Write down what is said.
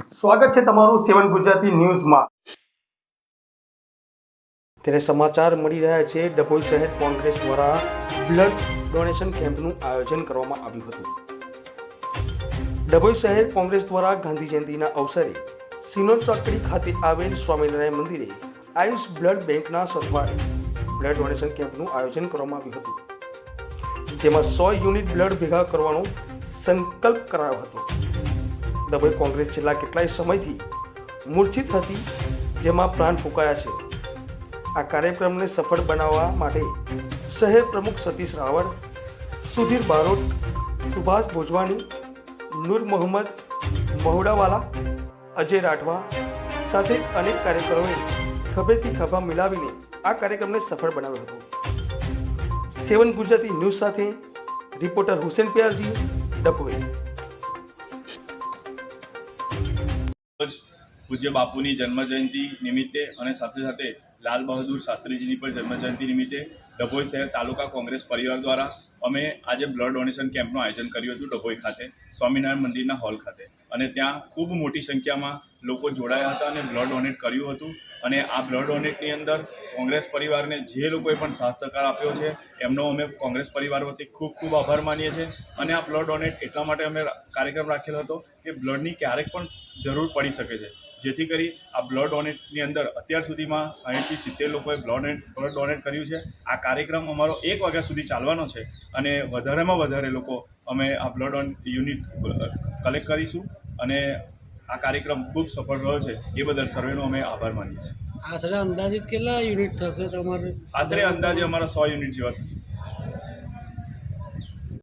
સ્વાગત છે તમારું સેવન ગુજરાતી ન્યૂઝમાં. ત્યારે સમાચાર મળી રહ્યા છે. ડભોઈ શહેર કોંગ્રેસ દ્વારા બ્લડ ડોનેશન કેમ્પનું આયોજન કરવામાં આવ્યું હતું. ડભોઈ શહેર કોંગ્રેસ દ્વારા ગાંધી જયંતિના અવસરે સિનોદ ચોકડી ખાતે આવેલ સ્વામિનારાયણ મંદિરે આયુષ બ્લડ બેંકના સથવારે બ્લડ ડોનેશન કેમ્પનું આયોજન કરવામાં આવ્યું હતું. જેમાં સો યુનિટ બ્લડ ભેગા કરવાનો સંકલ્પ કરાયો હતો. ડભોઈ કોંગ્રેસ છેલ્લા કેટલાય સમયથી મૂર્છિત હતી, જેમાં પ્રાણ ફૂંકાયા છે. આ કાર્યક્રમને સફળ બનાવવા માટે શહેર પ્રમુખ સતીશ રાવળ, સુધીર બારોટ, સુભાષ ભોજવાણી, નૂર મોહમ્મદ, મહુડાવાલા, અજય રાઠવા સાથે અનેક કાર્યકરોએ ખભેથી ખભા મિલાવીને આ કાર્યક્રમને સફળ બનાવ્યો હતો. સેવન ગુજરાતી ન્યૂઝ સાથે રિપોર્ટર હુસેન પ્યારજી, ડભોઈ. પૂજ્ય બાપુની જન્મજયંતિ નિમિત્તે અને સાથે સાથે લાલ બહાદુર શાસ્ત્રીજીની પણ જન્મજયંતિ નિમિત્તે ડભોઈ શહેર તાલુકા કોંગ્રેસ પરિવાર દ્વારા અમે આજે બ્લડ ડોનેશન કેમ્પનું આયોજન કર્યું હતું ડભોઈ ખાતે, સ્વામિનારાયણ મંદિરના હોલ ખાતે. અને ત્યાં ખૂબ મોટી સંખ્યામાં લોકો જોડાયા હતા અને બ્લડ ડોનેટ કર્યું હતું. અને આ બ્લડ ડોનેટની અંદર કોંગ્રેસ પરિવારને જે લોકોએ પણ સાથ સહકાર આપ્યો છે, એમનો અમે કોંગ્રેસ પરિવાર વતી ખૂબ ખૂબ આભાર માનીએ છીએ. અને આ બ્લડ ડોનેટ એટલા માટે અમે કાર્યક્રમ રાખેલો હતો કે બ્લડની ક્યારેક પણ જરૂર પડી શકે છે. જેથી કરી આ બ્લડ ડોનેટની અંદર અત્યાર સુધીમાં સાહીઠથી સિત્તેર લોકોએ બ્લડ બ્લડ ડોનેટ કર્યું છે. આ કાર્યક્રમ અમારો એક વાગ્યા સુધી ચાલવાનો છે અને વધારેમાં વધારે લોકો અમે આ બ્લડ ડોન યુનિટ કલેક્ટ કરીશું અને આ કાર્યક્રમ ખૂબ સફળ રહ્યો છે. એ બદલ સર્વેનો અમે આભાર માનીએ છીએ. આશરે અંદાજિત કેટલા યુનિટ થશે તમારે? આશરે અંદાજે અમારા સો યુનિટ જેવા થશે.